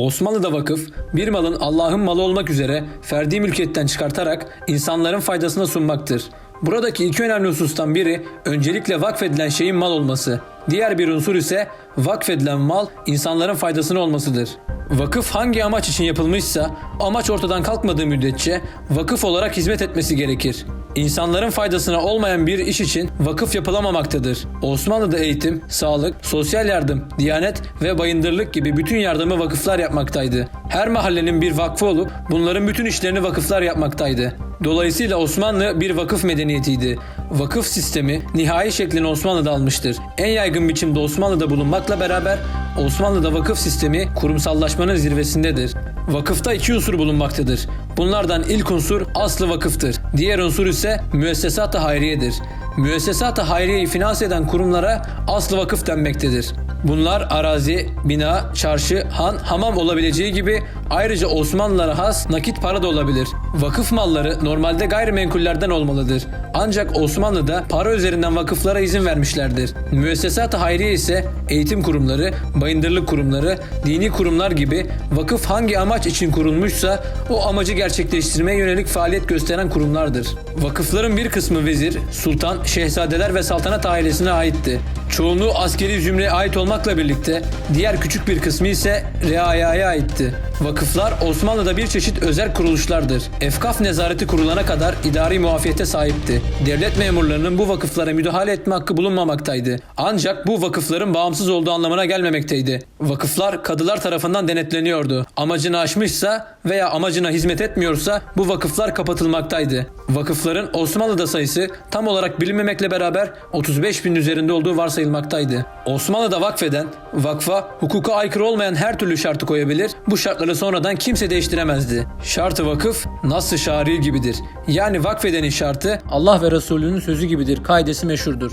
Osmanlı'da vakıf, bir malın Allah'ın malı olmak üzere ferdi mülkiyetten çıkartarak insanların faydasına sunmaktır. Buradaki iki önemli husustan biri öncelikle vakfedilen şeyin mal olması. Diğer bir unsur ise vakfedilen mal insanların faydasına olmasıdır. Vakıf hangi amaç için yapılmışsa amaç ortadan kalkmadığı müddetçe vakıf olarak hizmet etmesi gerekir. İnsanların faydasına olmayan bir iş için vakıf yapılamamaktadır. Osmanlı'da eğitim, sağlık, sosyal yardım, diyanet ve bayındırlık gibi bütün yardımı vakıflar yapmaktaydı. Her mahallenin bir vakfı olup bunların bütün işlerini vakıflar yapmaktaydı. Dolayısıyla Osmanlı bir vakıf medeniyetiydi. Vakıf sistemi nihai şeklini Osmanlı'da almıştır. En yaygın biçimde Osmanlı'da bulunmakla beraber Osmanlı'da vakıf sistemi kurumsallaşmanın zirvesindedir. Vakıfta iki unsur bulunmaktadır. Bunlardan ilk unsur aslı vakıftır. Diğer unsur ise müessesat-ı hayriyedir. Müessesat-ı hayriyeyi finanse eden kurumlara aslı vakıf denmektedir. Bunlar arazi, bina, çarşı, han, hamam olabileceği gibi ayrıca Osmanlılara has nakit para da olabilir. Vakıf malları normalde gayrimenkullerden olmalıdır. Ancak Osmanlı'da para üzerinden vakıflara izin vermişlerdir. Müessesat-ı hayriye ise eğitim kurumları, bayındırlık kurumları, dini kurumlar gibi vakıf hangi amaç için kurulmuşsa o amacı gerçekleştirmeye yönelik faaliyet gösteren kurumlardır. Vakıfların bir kısmı vezir, sultan, şehzadeler ve saltanat ailesine aitti. Çoğunluğu askeri zümreye ait olmakla birlikte diğer küçük bir kısmı ise reayaya aitti. Vakıflar Osmanlı'da bir çeşit özel kuruluşlardır. Efkaf nezareti kurulana kadar idari muafiyete sahipti. Devlet memurlarının bu vakıflara müdahale etme hakkı bulunmamaktaydı. Ancak bu vakıfların bağımsız olduğu anlamına gelmemekteydi. Vakıflar kadılar tarafından denetleniyordu. Amacını aşmışsa veya amacına hizmet etmiyorsa bu vakıflar kapatılmaktaydı. Vakıfların Osmanlı'da sayısı tam olarak bilinmemekle beraber 35 bin üzerinde olduğu varsayılmaktaydı. Osmanlı'da vakfeden, vakfa hukuka aykırı olmayan her türlü şartı koyabilir, bu şartları sonradan kimse değiştiremezdi. Şartı vakıf, nasıl şari gibidir. Yani vakfedenin şartı Allah ve Resulünün sözü gibidir, kaidesi meşhurdur.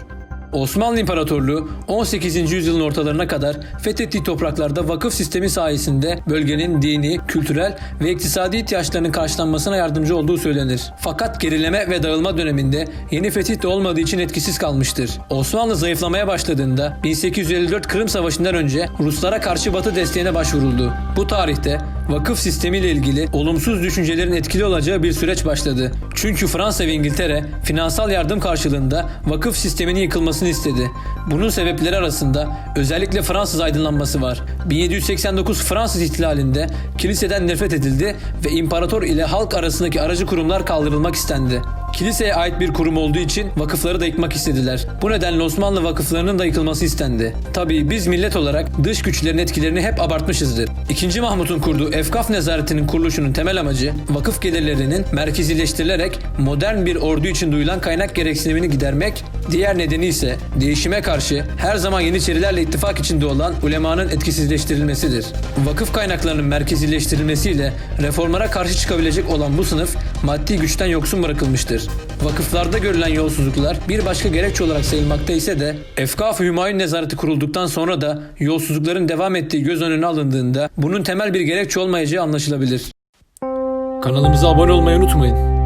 Osmanlı İmparatorluğu 18. yüzyılın ortalarına kadar fethettiği topraklarda vakıf sistemi sayesinde bölgenin dini, kültürel ve iktisadi ihtiyaçlarının karşılanmasına yardımcı olduğu söylenir. Fakat gerileme ve dağılma döneminde yeni fetih de olmadığı için etkisiz kalmıştır. Osmanlı zayıflamaya başladığında 1854 Kırım Savaşı'ndan önce Ruslara karşı Batı desteğine başvuruldu. Bu tarihte vakıf sistemiyle ilgili olumsuz düşüncelerin etkili olacağı bir süreç başladı. Çünkü Fransa ve İngiltere finansal yardım karşılığında vakıf sisteminin yıkılmasını istedi. Bunun sebepleri arasında özellikle Fransız aydınlanması var. 1789 Fransız ihtilalinde kiliseden nefret edildi ve imparator ile halk arasındaki aracı kurumlar kaldırılmak istendi. Kiliseye ait bir kurum olduğu için vakıfları da yıkmak istediler. Bu nedenle Osmanlı vakıflarının da yıkılması istendi. Tabii biz millet olarak dış güçlerin etkilerini hep abartmışızdır. İkinci Mahmut'un kurduğu Efkaf Nezaretinin kuruluşunun temel amacı vakıf gelirlerinin merkezileştirilerek modern bir ordu için duyulan kaynak gereksinimini gidermek, diğer nedeni ise değişime karşı her zaman Yeniçerilerle ittifak içinde olan ulemanın etkisizleştirilmesidir. Vakıf kaynaklarının merkezileştirilmesiyle reformlara karşı çıkabilecek olan bu sınıf maddi güçten yoksun bırakılmıştır. Vakıflarda görülen yolsuzluklar bir başka gerekçe olarak sayılmakta ise de Efkaf-ı Hümayun Nezareti kurulduktan sonra da yolsuzlukların devam ettiği göz önüne alındığında bunun temel bir gerekçe olmayacağı anlaşılabilir. Kanalımıza abone olmayı unutmayın.